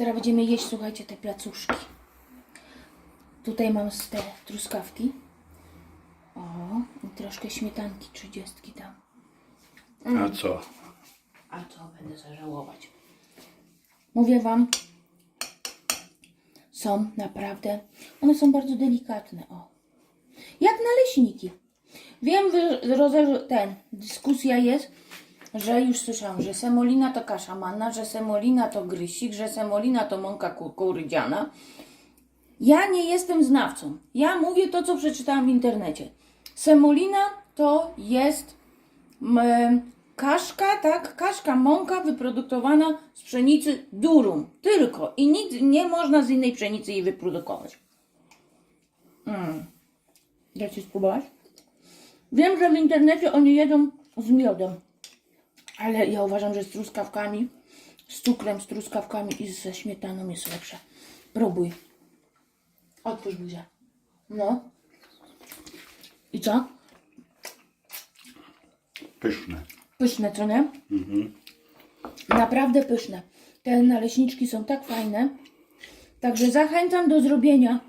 Teraz będziemy jeść, słuchajcie, te placuszki. Tutaj mam te truskawki. O, i troszkę śmietanki trzydziestki tam. A co? A co będę zażałować? Mówię wam, są naprawdę, one są bardzo delikatne, o. Jak naleśniki. Wiem, że ten, dyskusja jest, że już słyszałam, że semolina to kasza manna, że semolina to grysik, że semolina to mąka kukurydziana. Ja nie jestem znawcą. Ja mówię to, co przeczytałam w internecie. Semolina to jest kaszka, tak? Kaszka, mąka wyprodukowana z pszenicy durum. Tylko. I nic nie można z innej pszenicy jej wyprodukować. Mm. Dacie spróbować? Wiem, że w internecie oni jedzą z miodem. Ale ja uważam, że z truskawkami, z cukrem, z truskawkami i ze śmietaną jest lepsze. Próbuj. Otwórz buzię. No. I co? Pyszne. Pyszne, co nie? Naprawdę pyszne. Te naleśniczki są tak fajne. Także zachęcam do zrobienia.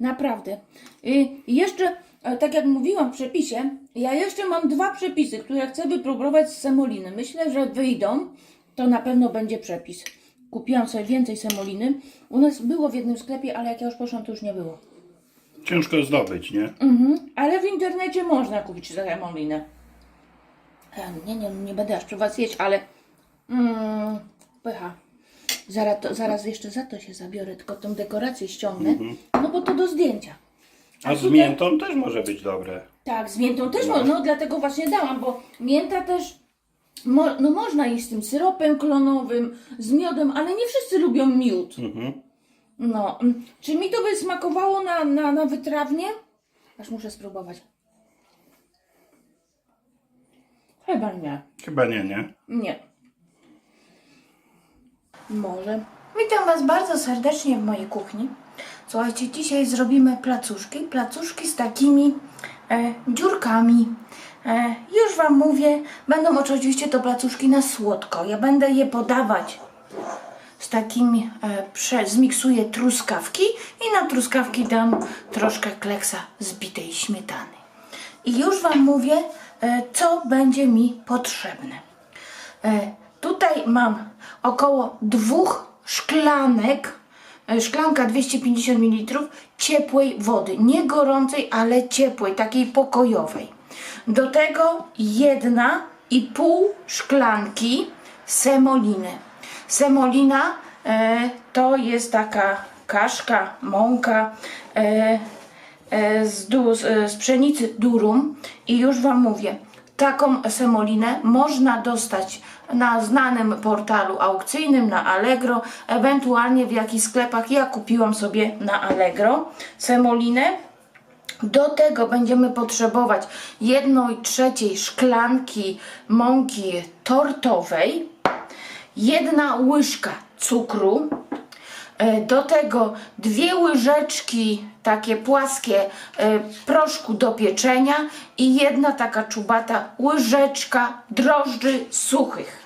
Naprawdę. I jeszcze, e, tak jak mówiłam w przepisie, ja jeszcze mam dwa przepisy, które chcę wypróbować z semoliny. Myślę, że wyjdą. To na pewno będzie przepis. Kupiłam sobie więcej semoliny. U nas było w jednym sklepie, ale jak ja już poszłam, to już nie było. Ciężko zdobyć, nie? Mhm, ale w internecie można kupić semolinę. E, Nie, nie, nie będę aż przy was jeść, ale mm, pycha. Zaraz, to, zaraz jeszcze za to się zabiorę, tylko tą dekorację ściągnę, no bo to do zdjęcia. A z tutaj- miętą też może być dobre. Tak, z miętą też można, no dlatego właśnie dałam, bo mięta też, mo, no można jeść z tym syropem klonowym, z miodem, ale nie wszyscy lubią miód. Mhm. No, mm, czy mi to by smakowało na, na, na wytrawnie? Aż muszę spróbować. Chyba nie. Chyba nie, nie? Nie. Może. Witam Was bardzo serdecznie w mojej kuchni. Słuchajcie, dzisiaj zrobimy placuszki. Placuszki z takimi e, dziurkami. E, już Wam mówię, będą oczywiście to placuszki na słodko. Ja będę je podawać z takimi, e, prze, zmiksuję truskawki i na truskawki dam troszkę kleksa zbitej śmietany. I już Wam mówię, e, co będzie mi potrzebne. E, Tutaj mam około dwóch szklanek, szklanka 250 ml ciepłej wody, nie gorącej, ale ciepłej, takiej pokojowej. Do tego jedna i pół szklanki semoliny. Semolina e, to jest taka kaszka, mąka, e, e, z, du, z, z pszenicy durum i już Wam mówię, taką semolinę można dostać na znanym portalu aukcyjnym, na Allegro, ewentualnie w jakichś sklepach. Ja kupiłam sobie na Allegro semolinę. Do tego będziemy potrzebować 1 trzeciej szklanki mąki tortowej, jedna łyżka cukru, do tego dwie łyżeczki takie płaskie e, proszku do pieczenia i jedna taka czubata łyżeczka drożdży suchych.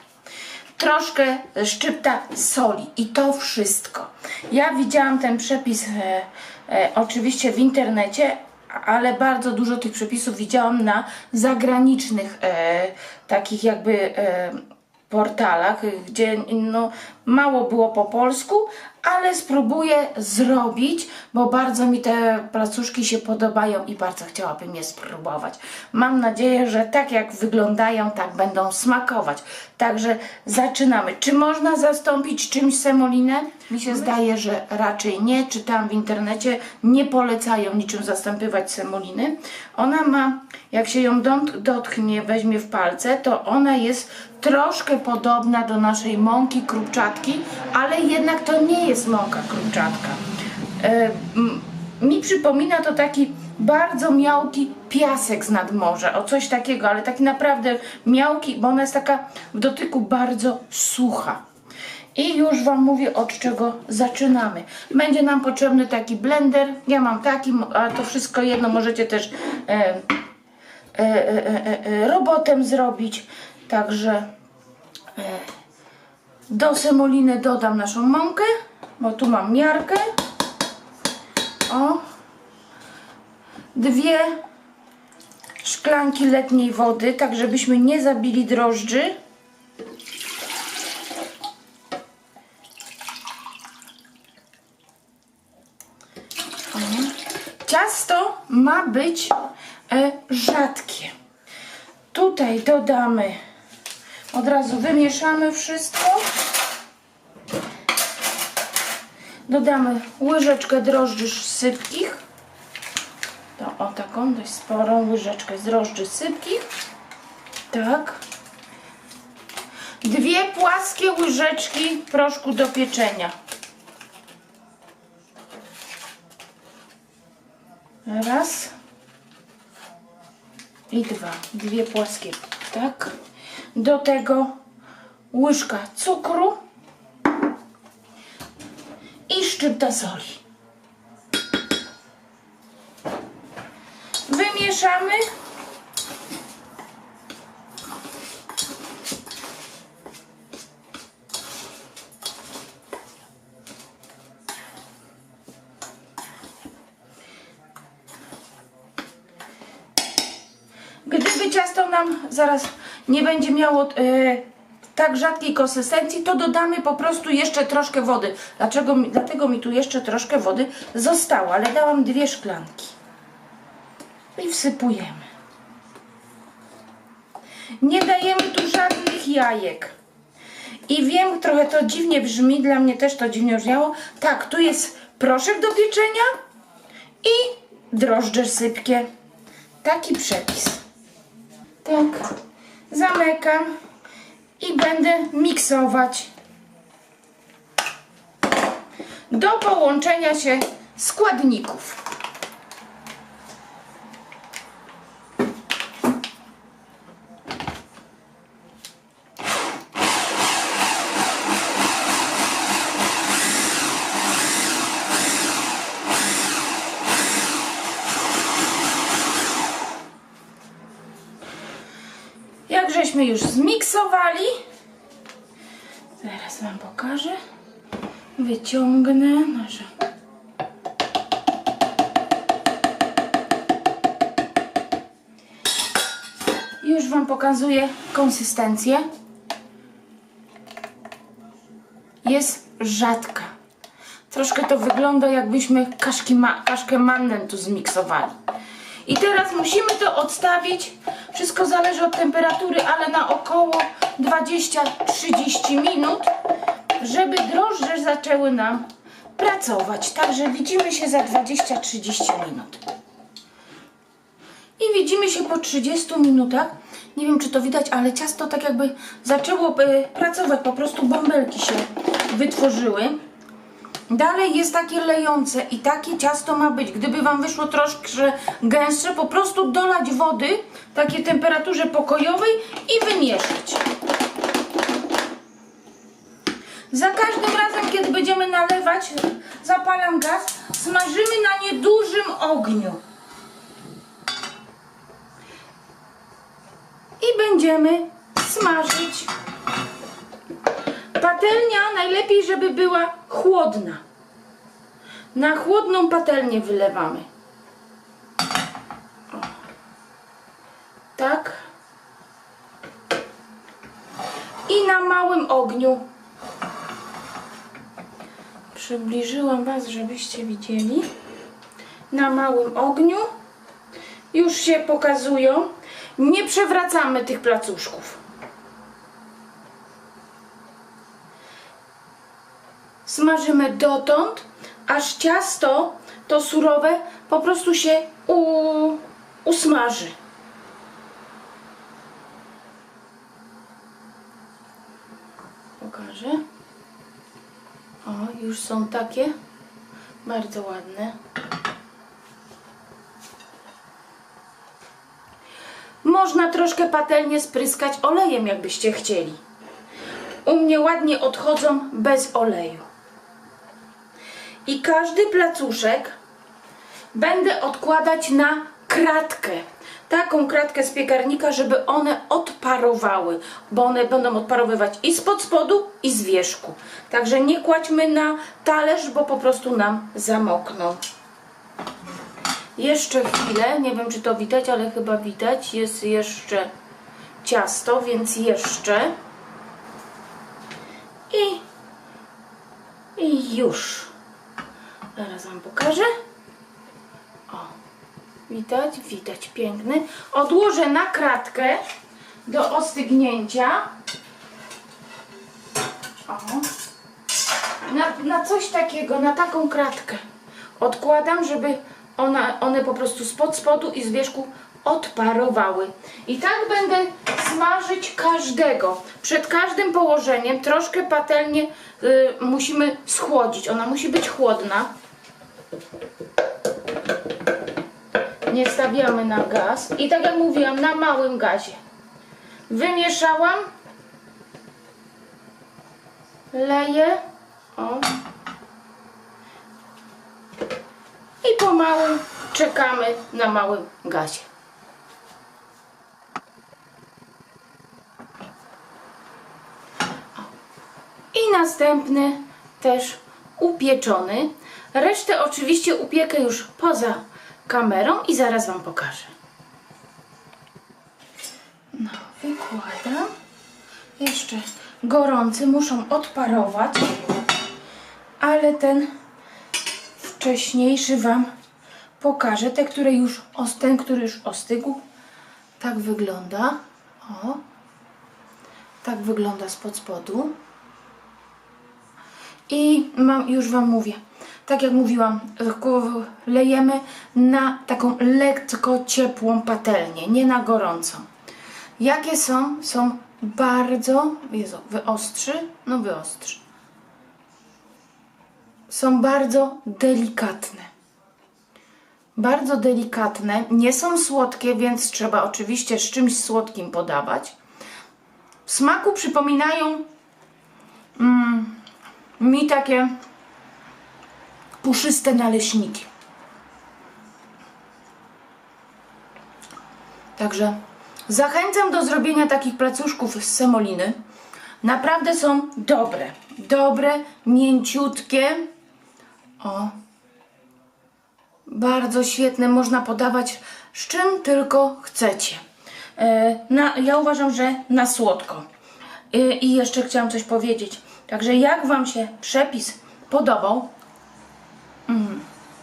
Troszkę szczypta soli i to wszystko. Ja widziałam ten przepis e, e, oczywiście w internecie, ale bardzo dużo tych przepisów widziałam na zagranicznych e, takich jakby e, portalach, gdzie no, mało było po polsku, ale spróbuję zrobić, bo bardzo mi te placuszki się podobają i bardzo chciałabym je spróbować. Mam nadzieję, że tak jak wyglądają, tak będą smakować. Także zaczynamy. Czy można zastąpić czymś semolinę? Mi się zdaje, że raczej nie. Czytałam w internecie, nie polecają niczym zastępywać semoliny. Ona ma, jak się ją dot- dotknie, weźmie w palce, to ona jest troszkę podobna do naszej mąki krupczatki, ale jednak to nie jest mąka krupczatka. E, m, mi przypomina to taki bardzo miałki piasek z nadmorza, o coś takiego, ale taki naprawdę miałki, bo ona jest taka w dotyku bardzo sucha. I już Wam mówię od czego zaczynamy. Będzie nam potrzebny taki blender. Ja mam taki, a to wszystko jedno możecie też e, e, e, e, e, robotem zrobić. Także e, do semoliny dodam naszą mąkę. Bo tu mam miarkę. O. Dwie szklanki letniej wody, tak żebyśmy nie zabili drożdży. Ciasto ma być e, rzadkie. Tutaj dodamy, od razu wymieszamy wszystko. Dodamy łyżeczkę drożdży sypkich. To o taką dość sporą łyżeczkę drożdży sypkich. Tak. Dwie płaskie łyżeczki proszku do pieczenia. Raz. I dwa. Dwie płaskie. Tak. Do tego łyżka cukru i szczypta soli. Wymieszamy. Gdyby ciasto nam zaraz nie będzie miało e, tak rzadkiej konsystencji, to dodamy po prostu jeszcze troszkę wody. Dlaczego, dlatego mi tu jeszcze troszkę wody zostało, ale dałam dwie szklanki. I wsypujemy. Nie dajemy tu żadnych jajek. I wiem, trochę to dziwnie brzmi, dla mnie też to dziwnie brzmiało. Tak, tu jest proszek do pieczenia i drożdże sypkie. Taki przepis. Tak, zamykam i będę miksować do połączenia się składników. Jak żeśmy już zmiksowali, zaraz Wam pokażę. Wyciągnę nasze. Już Wam pokazuję konsystencję. Jest rzadka. Troszkę to wygląda jakbyśmy kaszki ma kaszkę mannen tu zmiksowali. I teraz musimy to odstawić. Wszystko zależy od temperatury, ale na około 20-30 minut, żeby drożdże zaczęły nam pracować. Także widzimy się za 20-30 minut. I widzimy się po 30 minutach. Nie wiem, czy to widać, ale ciasto tak jakby zaczęło e, pracować. Po prostu bąbelki się wytworzyły. Dalej jest takie lejące i takie ciasto ma być. Gdyby Wam wyszło troszkę gęstsze, po prostu dolać wody w takiej temperaturze pokojowej i wymieszać. Za każdym razem, kiedy będziemy nalewać, zapalam gaz, smażymy na niedużym ogniu. I będziemy smażyć. Patelnia najlepiej, żeby była chłodna. Na chłodną patelnię wylewamy. Tak. I na małym ogniu. Przybliżyłam Was, żebyście widzieli. Na małym ogniu. Już się pokazują. Nie przewracamy tych placuszków. Smażymy dotąd, aż ciasto, to surowe, po prostu się u, usmaży. Pokażę. O, już są takie bardzo ładne. Można troszkę patelnię spryskać olejem, jakbyście chcieli. U mnie ładnie odchodzą bez oleju. I każdy placuszek będę odkładać na kratkę. Taką kratkę z piekarnika, żeby one odparowały, bo one będą odparowywać i spod spodu, i z wierzchu. Także nie kładźmy na talerz, bo po prostu nam zamokną. Jeszcze chwilę, nie wiem czy to widać, ale chyba widać, jest jeszcze ciasto, więc jeszcze. I, i już. Zaraz Wam pokażę. O, widać, widać, piękny. Odłożę na kratkę do ostygnięcia. O. Na, na coś takiego, na taką kratkę. Odkładam, żeby ona, one po prostu spod spodu i z wierzchu odparowały. I tak będę smażyć każdego. Przed każdym położeniem troszkę patelnię y, musimy schłodzić. Ona musi być chłodna. Nie stawiamy na gaz. I tak jak mówiłam, na małym gazie. Wymieszałam. Leję. O. I pomału czekamy na małym gazie. I następny też upieczony. Resztę oczywiście upiekę już poza kamerą i zaraz Wam pokażę. No, wykładam. Jeszcze gorący muszą odparować, ale ten wcześniejszy Wam pokażę. Te, które już, ten, który już ostygł, tak wygląda. O, tak wygląda spod spodu. I mam, już Wam mówię, tak jak mówiłam, lejemy na taką lekko ciepłą patelnię, nie na gorącą. Jakie są? Są bardzo, Jezu, wyostrzy? No wyostrzy. Są bardzo delikatne. Bardzo delikatne, nie są słodkie, więc trzeba oczywiście z czymś słodkim podawać. W smaku przypominają mm, mi takie puszyste naleśniki. Także zachęcam do zrobienia takich placuszków z semoliny. Naprawdę są dobre. Dobre, mięciutkie. O. Bardzo świetne. Można podawać z czym tylko chcecie. E, na, ja uważam, że na słodko. E, I jeszcze chciałam coś powiedzieć. Także jak Wam się przepis podobał,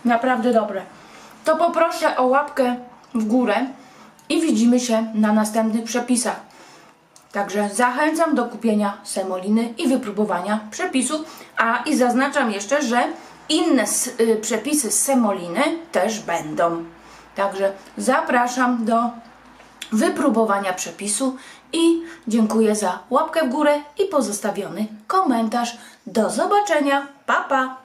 naprawdę dobre, to poproszę o łapkę w górę i widzimy się na następnych przepisach. Także zachęcam do kupienia semoliny i wypróbowania przepisu. A i zaznaczam jeszcze, że inne y, przepisy z semoliny też będą. Także zapraszam do wypróbowania przepisu i dziękuję za łapkę w górę i pozostawiony komentarz. Do zobaczenia. Pa pa!